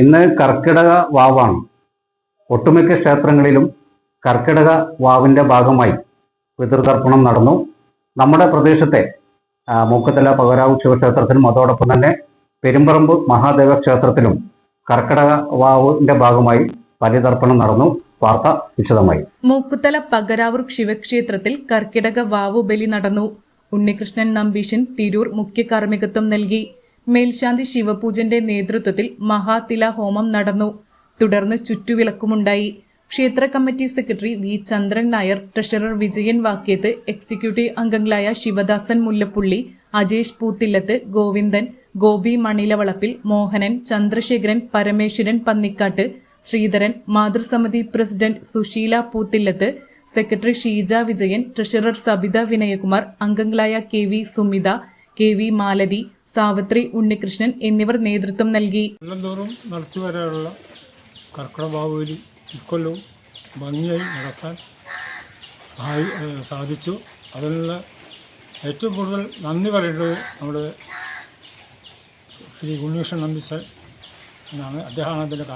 ഇന്ന് കർക്കിടക വാവാണ്. ഒട്ടുമിക്ക ക്ഷേത്രങ്ങളിലും കർക്കിടക വാവിന്റെ ഭാഗമായി പിതൃതർപ്പണം നടന്നു. നമ്മുടെ പ്രദേശത്തെ മൂക്കത്തല പകരാവ് ശിവക്ഷേത്രത്തിലും അതോടൊപ്പം തന്നെ പെരുമ്പറമ്പ് മഹാദേവ ക്ഷേത്രത്തിലും കർക്കിടക വാവിന്റെ ഭാഗമായി ബലിതർപ്പണം നടന്നു. വാർത്ത വിശദമായി. മൂക്കുത്തല പകരാവൂർ ശിവക്ഷേത്രത്തിൽ കർക്കിടക വാവു ബലി നടന്നു. ഉണ്ണികൃഷ്ണൻ നമ്പീശൻ തിരൂർ മുഖ്യ കാർമ്മികത്വം നൽകി. മേൽശാന്തി ശിവപൂജന്റെ നേതൃത്വത്തിൽ മഹാതില ഹോമം നടന്നു. തുടർന്ന് ചുറ്റുവിളക്കുമുണ്ടായി. ക്ഷേത്ര committee secretary V Chandran Nair treasurer Vijayan Vakyath executive അംഗങ്ങളായ Sivadasan Mullappully Ajesh Poothillath Govindan Gopi Manilavalappil Mohanan Chandrasekharan Parameswaran പന്നിക്കാട്ട് Sreedharan മാതൃസമിതി president Susheela Poothillath secretary Sheeja Vijayan treasurer Sabitha Vinayakumar അംഗങ്ങളായ K V Sumitha K V Malathi Savithri Unnikrishnan എന്നിവർ നേതൃത്വം നൽകി. കൊല്ലംതോറും നടത്തി വരാനുള്ള കർക്കിടക ബാഹുബലി ഇക്കൊല്ലവും ഭംഗിയായി നടത്താൻ സാധിച്ചു. അതിനുള്ള ഏറ്റവും കൂടുതൽ നന്ദി പറയേണ്ടത് നമ്മുടെ ശ്രീ ഉണ്ണികൃഷ്ണൻ നമ്പിസൻ എന്നാണ്. അദ്ദേഹമാണ് അതിന്റെ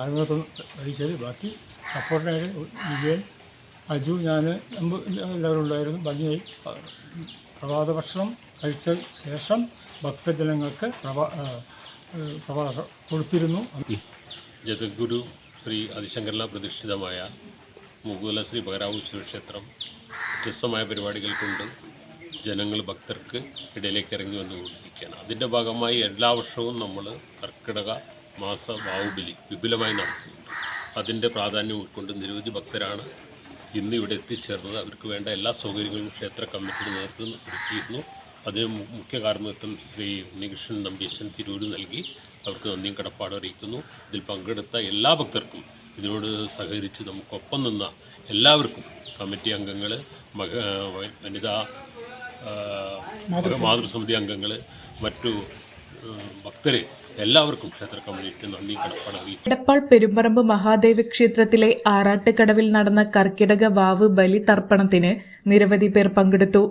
വഹിച്ചത്. ബാക്കി സപ്പോർട്ടായിട്ട് വിജയൻ അജു ഞാൻ എല്ലാവരും ഉണ്ടായിരുന്നു. ഭംഗിയായി പ്രഭാത ഭക്ഷണം കഴിച്ച ശേഷം ഭക്തജനങ്ങൾക്ക് പ്രഭാ ഏഹ് കൊടുത്തിരുന്നു. ജഗദ്ഗുരു ശ്രീ അതിശങ്കരല പ്രതിഷ്ഠിതമായ മുകുല ശ്രീ ഭഗരാവു ക്ഷേത്രം വ്യത്യസ്തമായ പരിപാടികൾ കൊണ്ട് ജനങ്ങൾ ഭക്തർക്ക് ഇടയിലേക്ക് ഇറങ്ങി വന്നുകൊണ്ടിരിക്കുകയാണ്. അതിന്റെ ഭാഗമായി എല്ലാ വർഷവും നമ്മൾ കർക്കിടക മാസ ബാഹുബലി വിപുലമായി നടത്തുന്നുണ്ട്. അതിന്റെ പ്രാധാന്യം ഉൾക്കൊണ്ട് നിരവധി ഭക്തരാണ് ഇന്ന് ഇവിടെ എത്തിച്ചേർന്നത് അവർക്ക് വേണ്ട എല്ലാ സൗകര്യങ്ങളും ക്ഷേത്ര കമ്മിറ്റിയുടെ നേതൃത്വം ഒരുക്കിയിരുന്നു. അതിന് മുഖ്യ കാർമ്മികത്വം ശ്രീ ഉണ്ണികൃഷ്ണൻ നമ്പീശൻ തിരൂര് നൽകി അവർക്ക് നന്ദിയും കടപ്പാടും അറിയിക്കുന്നു. ഇതിൽ പങ്കെടുത്ത എല്ലാ ഭക്തർക്കും ഇതിനോട് സഹകരിച്ച് നമുക്കൊപ്പം നിന്ന എല്ലാവർക്കും കമ്മിറ്റി അംഗങ്ങൾ മക വനിതാ മാതൃസമിതി. അംഗങ്ങൾ മറ്റു ഭക്തരെ എല്ലാവർക്കും ക്ഷേത്ര കമ്മിറ്റി എടപ്പാൾ പെരുമ്പറമ്പ് മഹാദേവ ക്ഷേത്രത്തിലെ ആറാട്ടുകടവിൽ നടന്ന കർക്കിടക വാവ് ബലി തർപ്പണത്തിന് നിരവധി പേർ പങ്കെടുത്തു.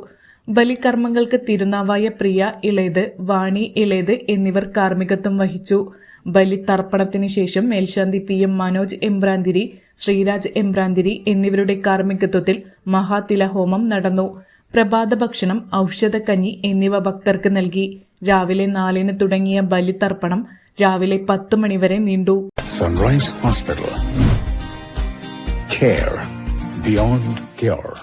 ബലികർമ്മങ്ങൾക്ക് തിരുനാവായ പ്രിയ ഇളയത് വാണി ഇളയത് എന്നിവർ കാർമ്മികത്വം വഹിച്ചു. ബലി തർപ്പണത്തിന് ശേഷം മേൽശാന്തി പി എം മനോജ് എംബ്രാന്തിരി ശ്രീരാജ് എംബ്രാന്തിരി എന്നിവരുടെ കാർമ്മികത്വത്തിൽ മഹാതിലഹോമം നടന്നു. പ്രഭാത ഭക്ഷണം ഔഷധക്കഞ്ഞി എന്നിവ ഭക്തർക്ക് നൽകി. രാവിലെ നാലിന് തുടങ്ങിയ ബലിതർപ്പണം രാവിലെ പത്ത് മണിവരെ നീണ്ടു സൺറൈസ് ഹോസ്പിറ്റൽ ബിയോണ്ട്.